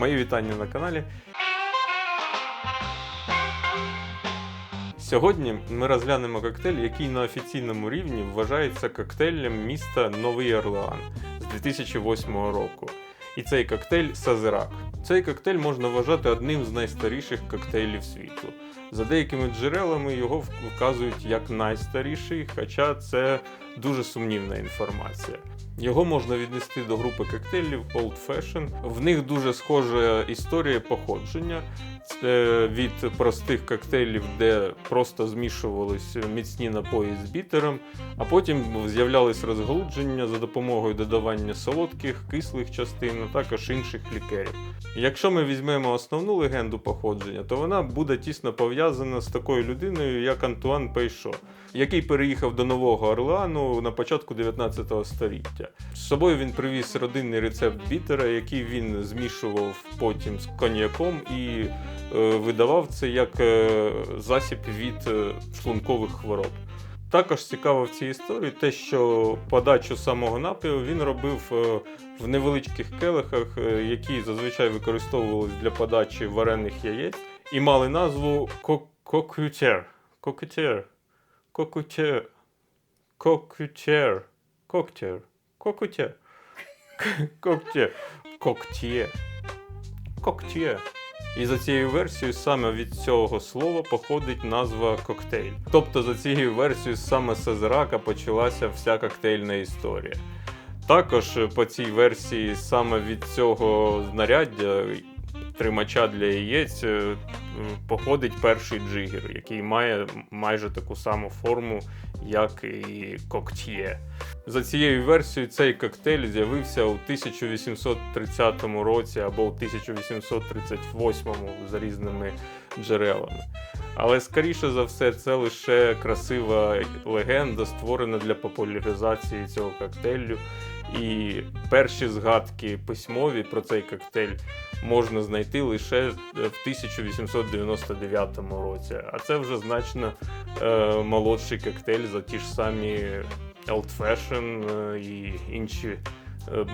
Мої вітання на каналі. Сьогодні ми розглянемо коктейль, який на офіційному рівні вважається коктейлем міста Новий Орлеан з 2008 року. І цей коктейль Сазерак. Цей коктейль можна вважати одним з найстаріших коктейлів світу. За деякими джерелами його вказують як найстаріший, хоча це дуже сумнівна інформація. Його можна віднести до групи коктейлів Old Fashion. В них дуже схожа історія походження. Це від простих коктейлів, де просто змішувались міцні напої з бітером, а потім з'являлись розголудження за допомогою додавання солодких, кислих частин, а також інших лікерів. Якщо ми візьмемо основну легенду походження, то вона буде тісно пов'язана з такою людиною, як Антуан Пейшо, який переїхав до Нового Орлеану на початку 19 століття. З собою він привіз родинний рецепт бітера, який він змішував потім з коньяком і е, видавав це як е, засіб від е, шлункових хвороб. Також цікаво в цій історії те, що подачу самого напою він робив в невеличких келихах, які зазвичай використовувалися для подачі варених яєць, і мали назву ко- кокютер. Кокютер. Кокутер. Кокутер. Коктер. Кокутер. Коктер. Коктє. Коктє. І за цією версією саме від цього слова походить назва коктейль. Тобто за цією версією саме з Сазерака почалася вся коктейльна історія. Також по цій версії саме від цього знаряддя тримача для яєць е, походить перший джигер, який має майже таку саму форму, як і коктє. За цією версією, цей коктейль з'явився у 1830 році або у 1838 за різними джерелами. Але скоріше за все, це лише красива легенда, створена для популяризації цього коктейлю. І перші згадки письмові про цей коктейль можна знайти лише в 1899 році. А це вже значно е, молодший коктейль за ті ж самі Old Fashion е, і інші е,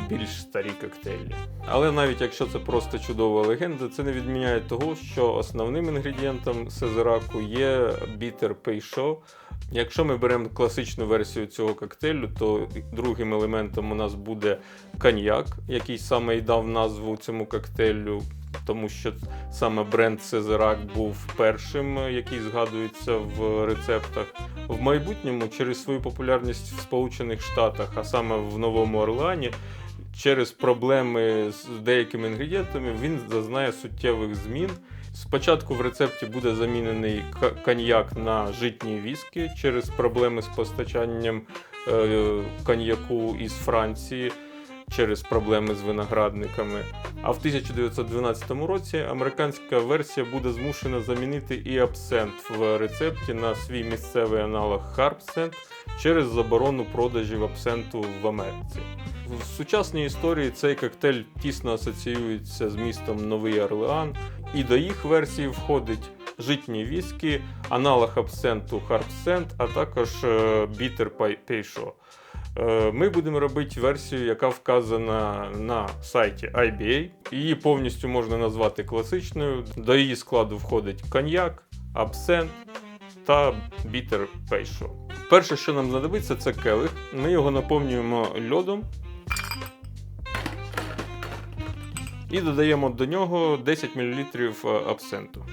більш старі коктейлі. Але навіть якщо це просто чудова легенда, це не відміняє того, що основним інгредієнтом сезераку є бітер пейшо. Якщо ми беремо класичну версію цього коктейлю, то другим елементом у нас буде коньяк, який саме і дав назву цьому коктейлю, тому що саме бренд Сезерак був першим, який згадується в рецептах. В майбутньому через свою популярність в Сполучених Штатах, а саме в Новому Орлеані, через проблеми з деякими інгредієнтами він зазнає суттєвих змін. Спочатку в рецепті буде замінений коньяк на житні віскі через проблеми з постачанням е, коньяку із Франції, через проблеми з виноградниками. А в 1912 році американська версія буде змушена замінити і абсент в рецепті на свій місцевий аналог Харпсент через заборону продажів абсенту в Америці. В сучасній історії цей коктейль тісно асоціюється з містом Новий Орлеан, і до їх версії входить житні віскі, аналог абсенту Харпсент, а також бітер пейшо. Е, Ми будемо робити версію, яка вказана на сайті IBA. Її повністю можна назвати класичною. До її складу входить коньяк, абсент та бітер пейшо. Перше, що нам знадобиться, це келих. Ми його наповнюємо льодом. І додаємо до нього 10 мл абсенту.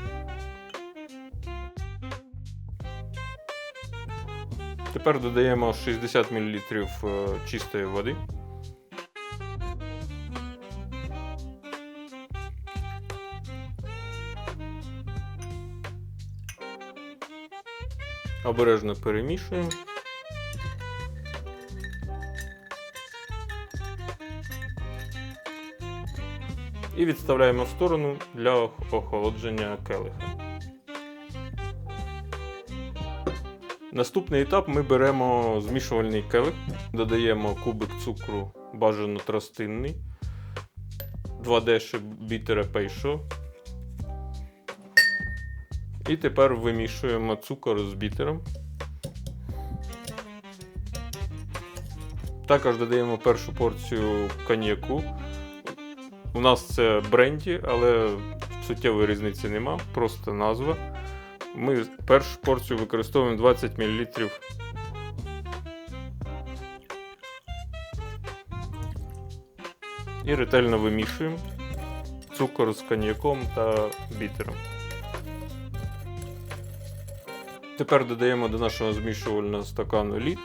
Тепер додаємо 60 мл чистої води. Обережно перемішуємо. І відставляємо в сторону для охолодження келиха. Наступний етап ми беремо змішувальний келих, додаємо кубик цукру бажано тростинний, 2 деші бітера пейшо. І тепер вимішуємо цукор з бітером. Також додаємо першу порцію коньяку. У нас це бренді, але суттєвої різниці нема, просто назва. Ми першу порцію використовуємо 20 мл. І ретельно вимішуємо цукор з коньяком та бітером. Тепер додаємо до нашого змішувального стакану лід.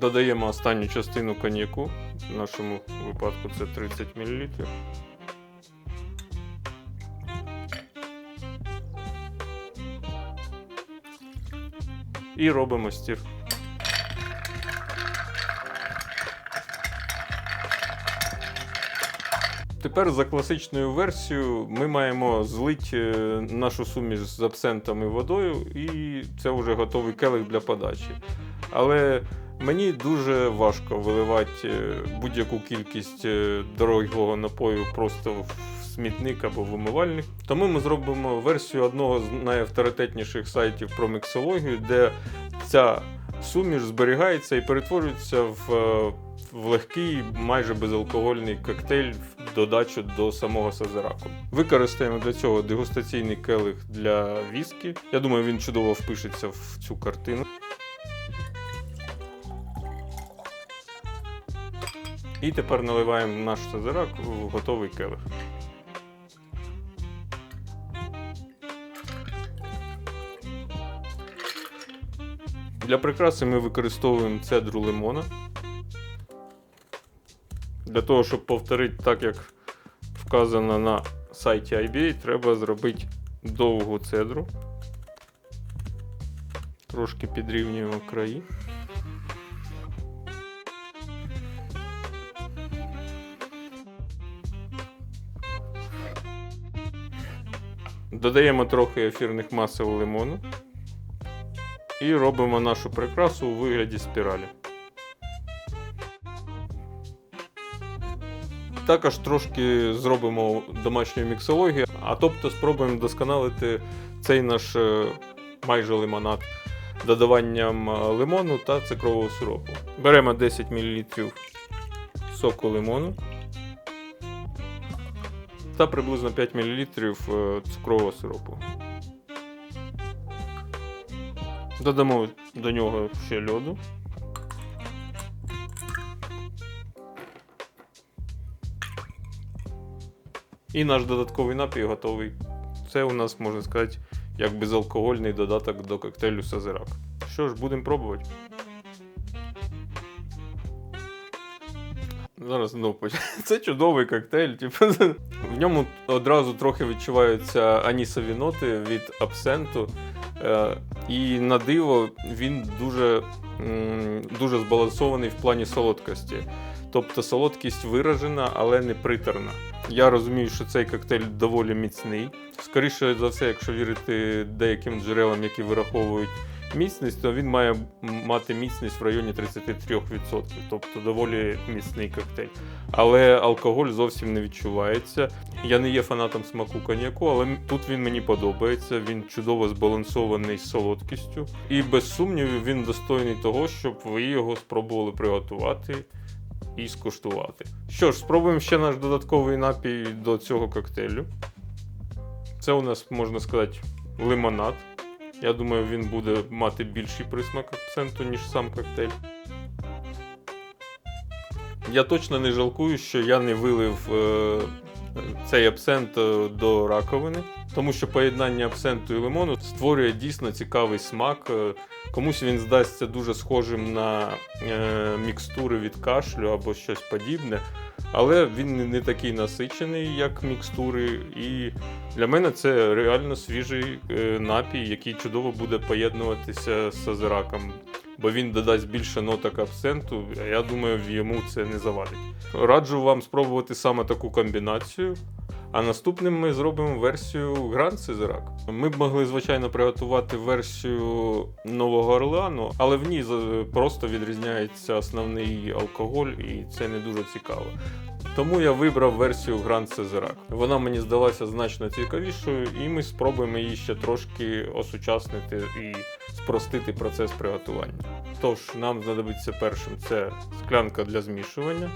Додаємо останню частину коньяку. В нашому випадку це 30 мл. І робимо стір. Тепер за класичною версією ми маємо злити е, нашу суміш з абсентом і водою, і це вже готовий келих для подачі. Але мені дуже важко виливати е, будь-яку кількість е, дорогого напою просто в смітник або в умивальник. Тому ми зробимо версію одного з найавторитетніших сайтів про міксологію, де ця суміш зберігається і перетворюється в, е, в легкий, майже безалкогольний коктейль в додачу до самого сазераку. Використаємо для цього дегустаційний келих для віскі. Я думаю, він чудово впишеться в цю картину. І тепер наливаємо наш сазерак в готовий келих. Для прикраси ми використовуємо цедру лимона. Для того, щоб повторити так, як вказано на сайті IBA, треба зробити довгу цедру. Трошки підрівнюємо краї. Додаємо трохи ефірних масел лимону і робимо нашу прикрасу у вигляді спіралі. Також трошки зробимо домашньої міксології, а тобто спробуємо досконалити цей наш е, майже лимонад додаванням е, лимону та цукрового сиропу. Беремо 10 мл соку лимону та приблизно 5 мл е, цукрового сиропу. Додамо до нього ще льоду. І наш додатковий напій готовий. Це у нас, можна сказати, як безалкогольний додаток до коктейлю Сазерак. Що ж, будемо пробувати. Зараз знову Це чудовий коктейль. Типу, в ньому одразу трохи відчуваються анісові ноти від абсенту. Е, І на диво він дуже, дуже збалансований в плані солодкості. Тобто солодкість виражена, але не приторна. Я розумію, що цей коктейль доволі міцний. Скоріше за все, якщо вірити деяким джерелам, які вираховують міцність, то він має мати міцність в районі 33%, тобто доволі міцний коктейль. Але алкоголь зовсім не відчувається. Я не є фанатом смаку коньяку, але тут він мені подобається. Він чудово збалансований солодкістю. І без сумнівів він достойний того, щоб ви його спробували приготувати і скуштувати. Що ж, спробуємо ще наш додатковий напій до цього коктейлю. Це у нас, можна сказати, лимонад. Я думаю, він буде мати більший присмак акценту, ніж сам коктейль. Я точно не жалкую, що я не вилив е, цей абсент е, до раковини, тому що поєднання абсенту і лимону створює дійсно цікавий смак. Е, Комусь він здасться дуже схожим на е, мікстури від кашлю або щось подібне, але він не- такий насичений, як мікстури. І для мене це реально свіжий е, напій, який чудово буде поєднуватися з сазераком. Бо він додасть більше ноток абсенту, а я думаю, йому це не завадить. Раджу вам спробувати саме таку комбінацію. А наступним ми зробимо версію Гранд Сизерак. Ми б могли, звичайно, приготувати версію Нового Орлеану, але в ній просто відрізняється основний алкоголь, і це не дуже цікаво. Тому я вибрав версію Гранд Сезерак. Вона мені здалася значно цікавішою, і ми спробуємо її ще трошки осучаснити і спростити процес приготування. Тож, нам знадобиться першим це склянка для змішування,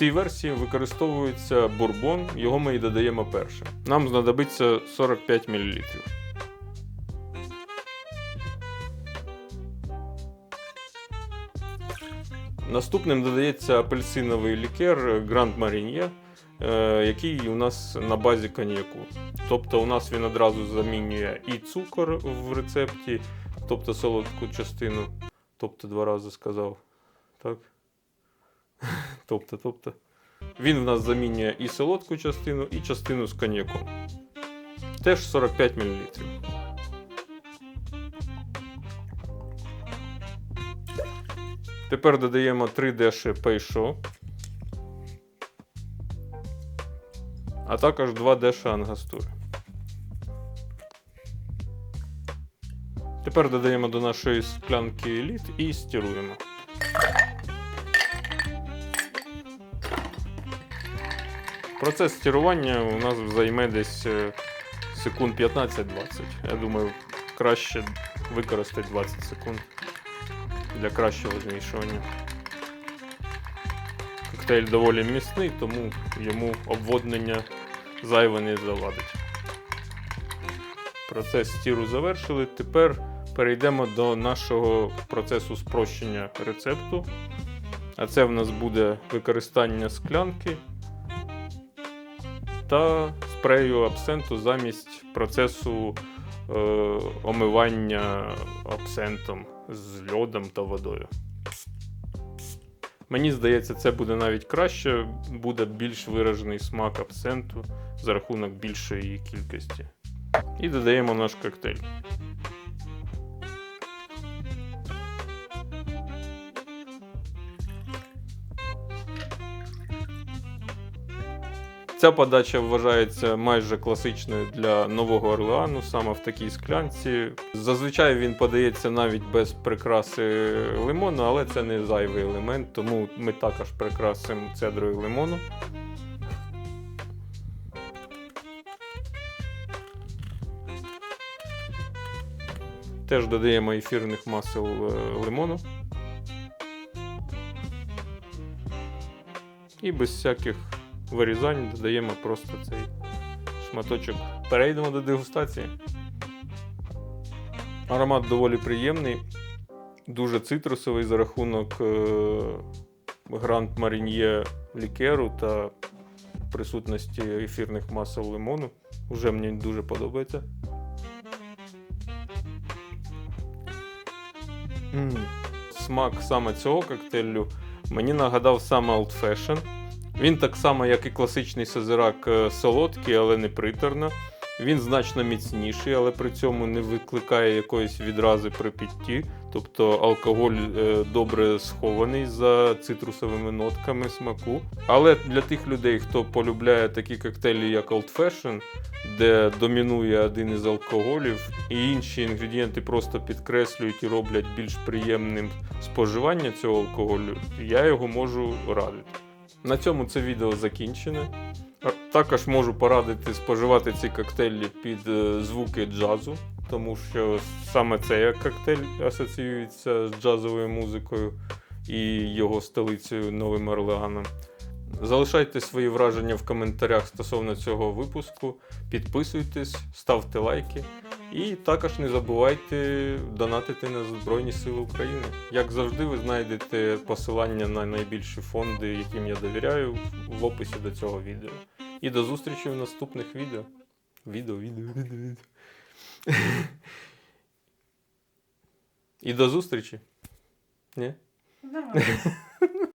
цій версії використовується бурбон, його ми і додаємо перше. Нам знадобиться 45 мл. Наступним додається апельсиновий лікер Grand Marnier, е, який у нас на базі коньяку. Тобто у нас він одразу замінює і цукор в рецепті, тобто солодку частину, тобто два рази сказав. Так? Тобто, тобто. Він в нас замінює і солодку частину, і частину з коньяком. Теж 45 мл. Тепер додаємо 3 деші пейшо, а також 2 деша ангастури. Тепер додаємо до нашої склянки еліт і стіруємо. Процес стірування у нас займе десь е, секунд 15-20. Я думаю, краще використати 20 секунд для кращого змішування. Коктейль доволі міцний, тому йому обводнення зайве не завадить. Процес стіру завершили. Тепер перейдемо до нашого процесу спрощення рецепту. А це в нас буде використання склянки та спрею абсенту замість процесу е, омивання абсентом з льодом та водою. Мені здається, це буде навіть краще, буде більш виражений смак абсенту за рахунок більшої кількості. І додаємо наш коктейль. Ця подача вважається майже класичною для Нового Орлеану, саме в такій склянці. Зазвичай він подається навіть без прикраси лимону, але це не зайвий елемент, тому ми також прикрасимо цедрою лимону. Теж додаємо ефірних масел е, лимону. І без всяких вирізань додаємо просто цей шматочок. Перейдемо до дегустації. Аромат доволі приємний, дуже цитрусовий за рахунок Гранд Маріньє лікеру та присутності ефірних масел лимону. Уже мені дуже подобається. М. Смак саме цього коктейлю мені нагадав саме Old Fashion. Він так само, як і класичний сазирак, е, солодкий, але не приторно. Він значно міцніший, але при цьому не викликає якоїсь відрази при питті. Тобто алкоголь е, добре схований за цитрусовими нотками смаку. Але для тих людей, хто полюбляє такі коктейлі, як Old Fashion, де домінує один із алкоголів, і інші інгредієнти просто підкреслюють і роблять більш приємним споживання цього алкоголю, я його можу радити. На цьому це відео закінчене. Також можу порадити споживати ці коктейлі під е, звуки джазу, тому що саме цей коктейль асоціюється з джазовою музикою і його столицею Новим Орлеаном. Залишайте свої враження в коментарях стосовно цього випуску, підписуйтесь, ставте лайки. І також не забувайте донатити на Збройні Сили України. Як завжди, ви знайдете посилання на найбільші фонди, яким я довіряю, в описі до цього відео. І до зустрічі в наступних відео. Відео, відео, відео, відео. І до зустрічі. Ні? Нормально.